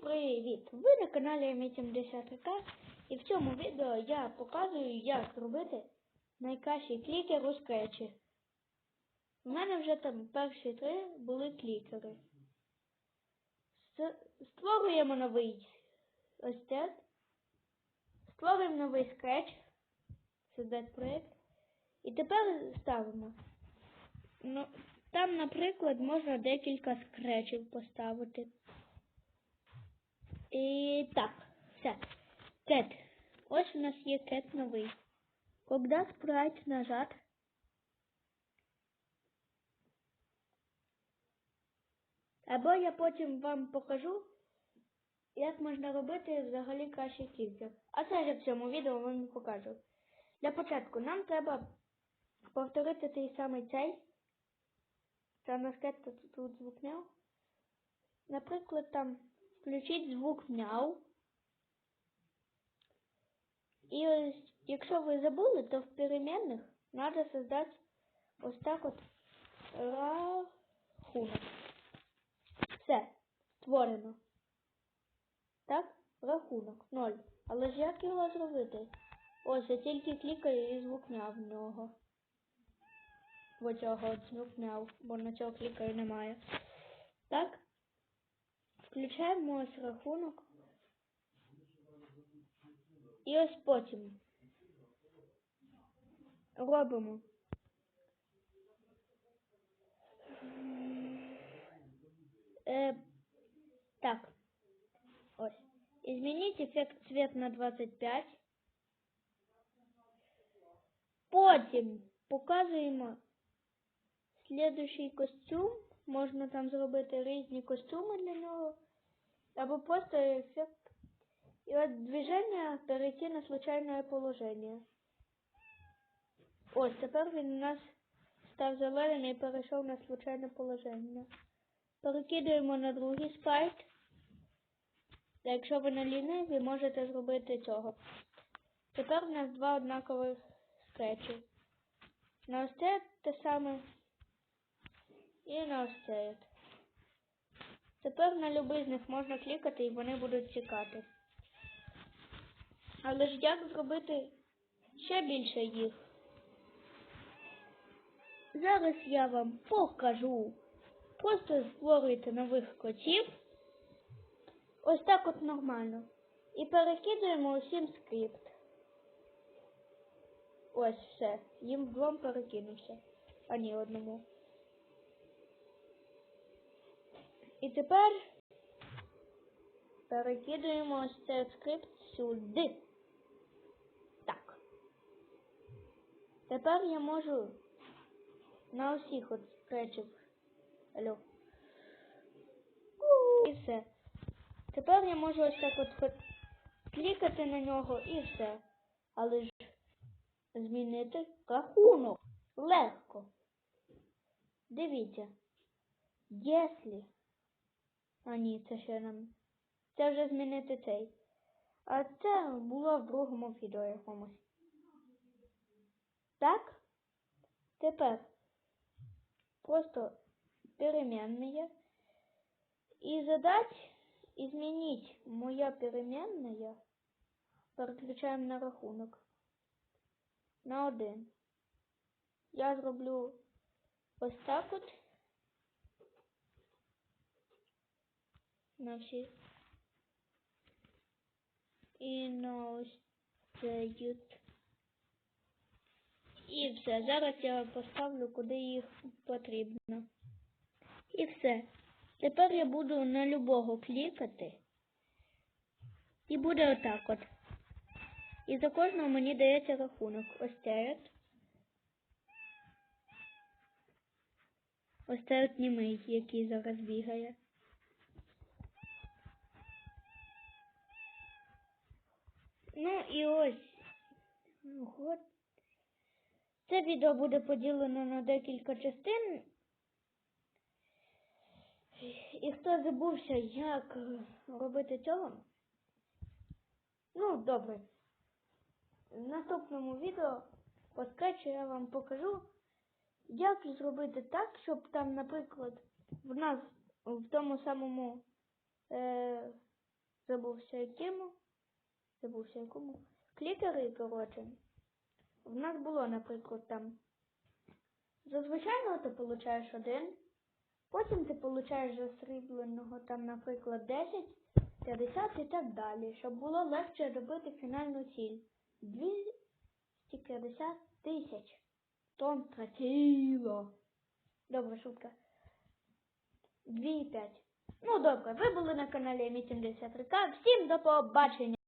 привіт! Ви на каналі Мі70К і в цьому відео я показую, як робити найкращий клікер у скретчі. У мене вже там перші три були клікери. Створюємо новий ось це. Створюємо новий скретч. Создать проєкт. І тепер ставимо. Ну, там, наприклад, можна декілька скретчів поставити. І так, все. Кет. Ось у нас є кет новий. Когда спрайт нажат. Або я потім вам покажу, як можна робити взагалі кращий клікер. А це я в цьому відео вам покажу. Для початку нам треба повторити той самий цей. Це у нас кет тут, тут. Наприклад, там включіть звук мяу. І ось, якщо ви забули, то в переменных треба создати ось так от рахунок. Все, створено. Так, рахунок, ноль. Але ж як його зробити? Ось, я тільки клікаю і звук мяу в нього. В цього от звук мяу, бо на цього клікаю немає. Так? Включаємо ось рахунок. І ось потім робимо. Е, так. Ось. Изменить эффект цвет на 25. Потім показуємо слідуючий костюм. Можна там зробити різні костюми для нього. Або просто ефект. І от движення перейти на случайне положення. Ось, тепер він у нас став зеленим і перейшов на случайне положення. Перекидуємо на другий спайт. Та якщо ви не ліниві, можете зробити цього. Тепер у нас два однакових скретчі. На ось це те саме. І на ось це. Тепер на любий з них можна клікати і вони будуть тікати. Але ж як зробити ще більше їх? Зараз я вам покажу. Просто створюйте нових котів. Ось так от нормально. І перекидуємо усім скрипт. Ось все. Їм двом перекинувся. А ні одному. І тепер перекидуємо ось цей скрипт сюди. Так. Тепер я можу на усіх от скретчів. Алло. І все. Тепер я можу ось так от клікати на нього і все. Але ж змінити рахунок. Легко. Дивіться. Якщо. А ні, це ще нам. Це вже змінити цей. А це було в другому відео якомусь. Так? Тепер просто переменные. И задать изменить моя переменная. Переключаємо на рахунок. На один. Я зроблю ось так от. На всі. І на цей от. І все. Зараз я поставлю, куди їх потрібно. І все. Тепер я буду на любого клікати. І буде отак от. І за кожного мені дається рахунок. Ось це от. Ось це от німий, який зараз бігає. Ну і ось. От. Це відео буде поділено на декілька частин. І хто забувся, як робити цього? Ну, добре. В наступному відео по скетчу я вам покажу, як зробити так, щоб там, наприклад, в нас в тому самому е, забувся якому. Забувся якому. Клікери, коротше. В нас було, наприклад, там. Зазвичай ти получаєш один. Потім ти получаєш за срібленого там, наприклад, 10, 50 і так далі, щоб було легше робити фінальну ціль. 250 тисяч тонн тротила. Добре, шутка. 2,5. Ну добре, ви були на каналі Мі 73К. Всім до побачення.